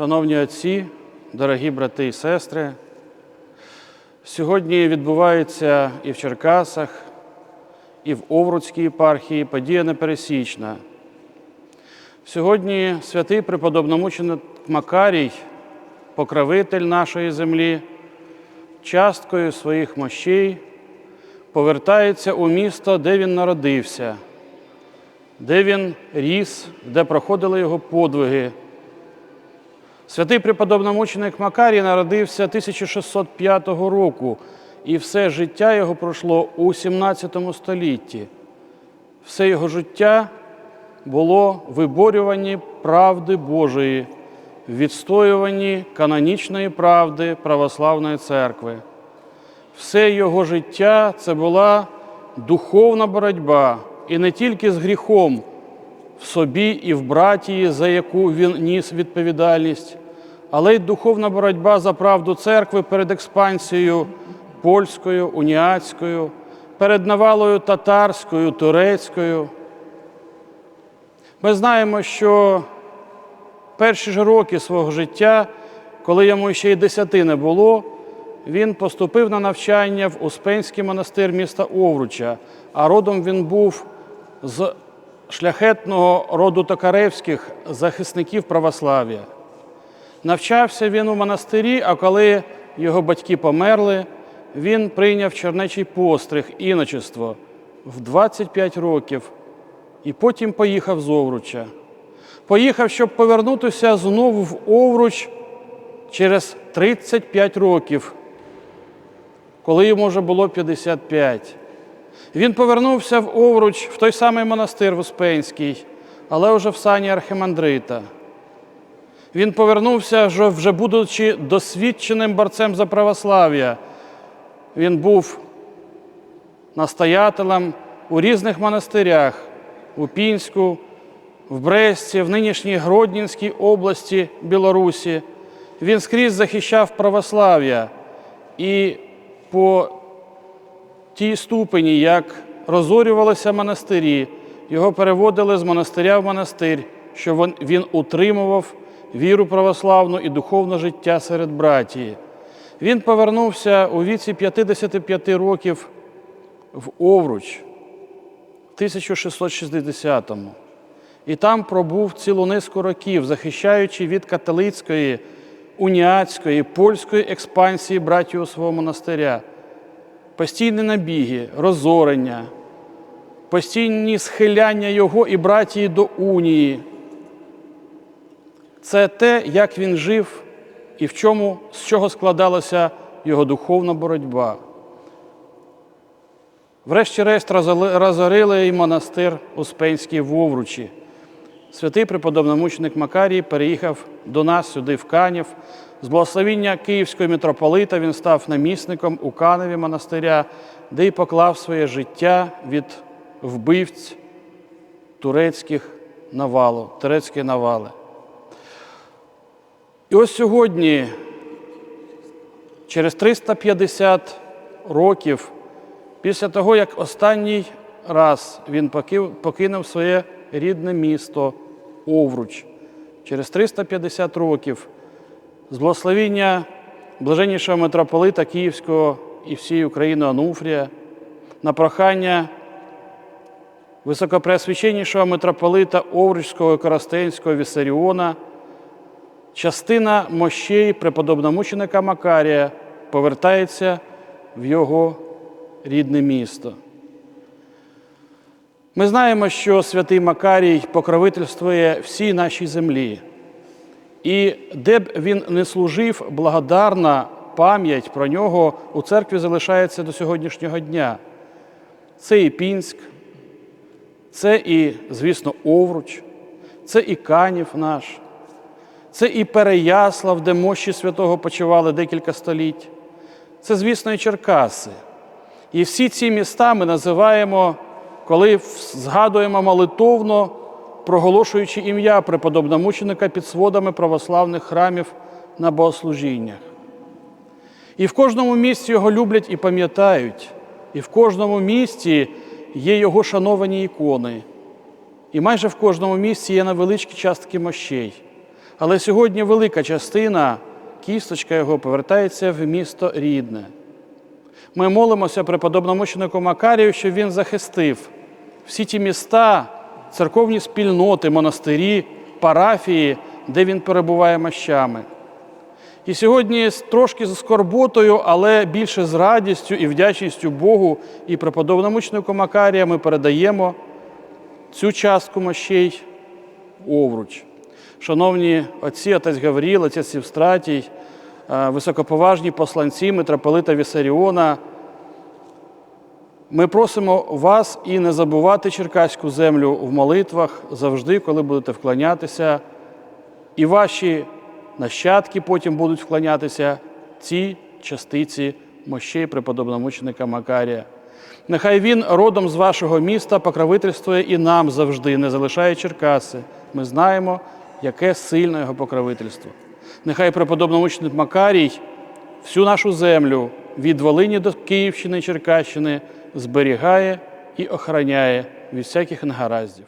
Шановні отці, дорогі брати і сестри, сьогодні відбувається і в Черкасах, і в Овруцькій єпархії подія непересічна. Сьогодні святий преподобномученик Макарій, покровитель нашої землі, часткою своїх мощей повертається у місто, де він народився, де він ріс, де проходили його подвиги. Святий преподобномученик Макарій народився 1605 року, і все життя його пройшло у 17 столітті. Все його життя було виборюванні правди Божої, відстоюванні канонічної правди православної церкви. Все його життя це була духовна боротьба, і не тільки з гріхом в собі і в братії, за яку він ніс відповідальність, але й духовна боротьба за правду церкви перед експансією польською, уніатською, перед навалою татарською, турецькою. Ми знаємо, що перші ж роки свого життя, коли йому ще й десяти не було, він поступив на навчання в Успенський монастир міста Овруча, а родом він був з шляхетного роду токаревських захисників православ'я. Навчався він у монастирі, а коли його батьки померли, він прийняв чернечий постриг іночество в 25 років і потім поїхав з Овруча. Поїхав, щоб повернутися знову в Овруч через 35 років, коли йому вже було 55. Він повернувся в Овруч в той самий монастир в Успенський, але вже в сані архимандрита. Він повернувся, вже будучи досвідченим борцем за православ'я. Він був настоятелем у різних монастирях у Пінську, в Бресті, в нинішній Гроднінській області Білорусі. Він скрізь захищав православ'я і по тій ступені, як розорювалися монастирі, його переводили з монастиря в монастир, що він- утримував віру православну і духовне життя серед братії. Він повернувся у віці 55 років в Овруч в 1660-му. І там пробув цілу низку років, захищаючи від католицької, уніатської, польської експансії братію свого монастиря. Постійні набіги, розорення, постійні схиляння його і братії до унії. Це те, як він жив і в чому, з чого складалася його духовна боротьба. Врешті-решт розорили і монастир Успенський в Овручі. Святий преподобномученик Макарій переїхав до нас сюди, в Канів. З благословіння Київського митрополита він став намісником у Каневі монастиря, де й поклав своє життя від вбивць турецьких навалу, турецької навали. І ось сьогодні, через 350 років, після того, як останній раз він покинув своє рідне місто Овруч, через 350 років, з благословіння блаженнішого митрополита Київського і всієї України Ануфрія, на прохання високопреосвященнішого митрополита Овручського і Коростенського Вісаріона, частина мощей преподобномученика Макарія повертається в його рідне місто. Ми знаємо, що святий Макарій покровительствує всій нашій землі. І де б він не служив, благодарна пам'ять про нього у церкві залишається до сьогоднішнього дня. Це і Пінськ, це і, звісно, Овруч, це і Канів наш, це і Переяслав, де мощі святого почивали декілька століть. Це, звісно, і Черкаси. І всі ці міста ми називаємо, коли згадуємо молитовно, проголошуючи ім'я преподобномученика під сводами православних храмів на богослужіннях. І в кожному місці його люблять і пам'ятають, і в кожному місті є його шановані ікони. І майже в кожному місці є невеличкі частки мощей. Але сьогодні велика частина, кісточка його повертається в місто рідне. Ми молимося преподобному мученику Макарію, щоб він захистив всі ті міста, церковні спільноти, монастирі, парафії, де він перебуває мощами. І сьогодні трошки з скорботою, але більше з радістю і вдячністю Богу і преподобному мученику Макарія ми передаємо цю частку мощей овруч. Шановні отці, отець Гавріл, отець Євстратій, е, високоповажні посланці митрополита Вісаріона, ми просимо вас і не забувати черкаську землю в молитвах завжди, коли будете вклонятися, і ваші нащадки потім будуть вклонятися цій частиці мощей преподобного мученика Макарія. Нехай він родом з вашого міста покровительствує і нам завжди, не залишає Черкаси. Ми знаємо, яке сильне його покровительство. Нехай преподобний мученик Макарій всю нашу землю від Волині до Київщини Черкащини зберігає і охороняє від всяких негараздів.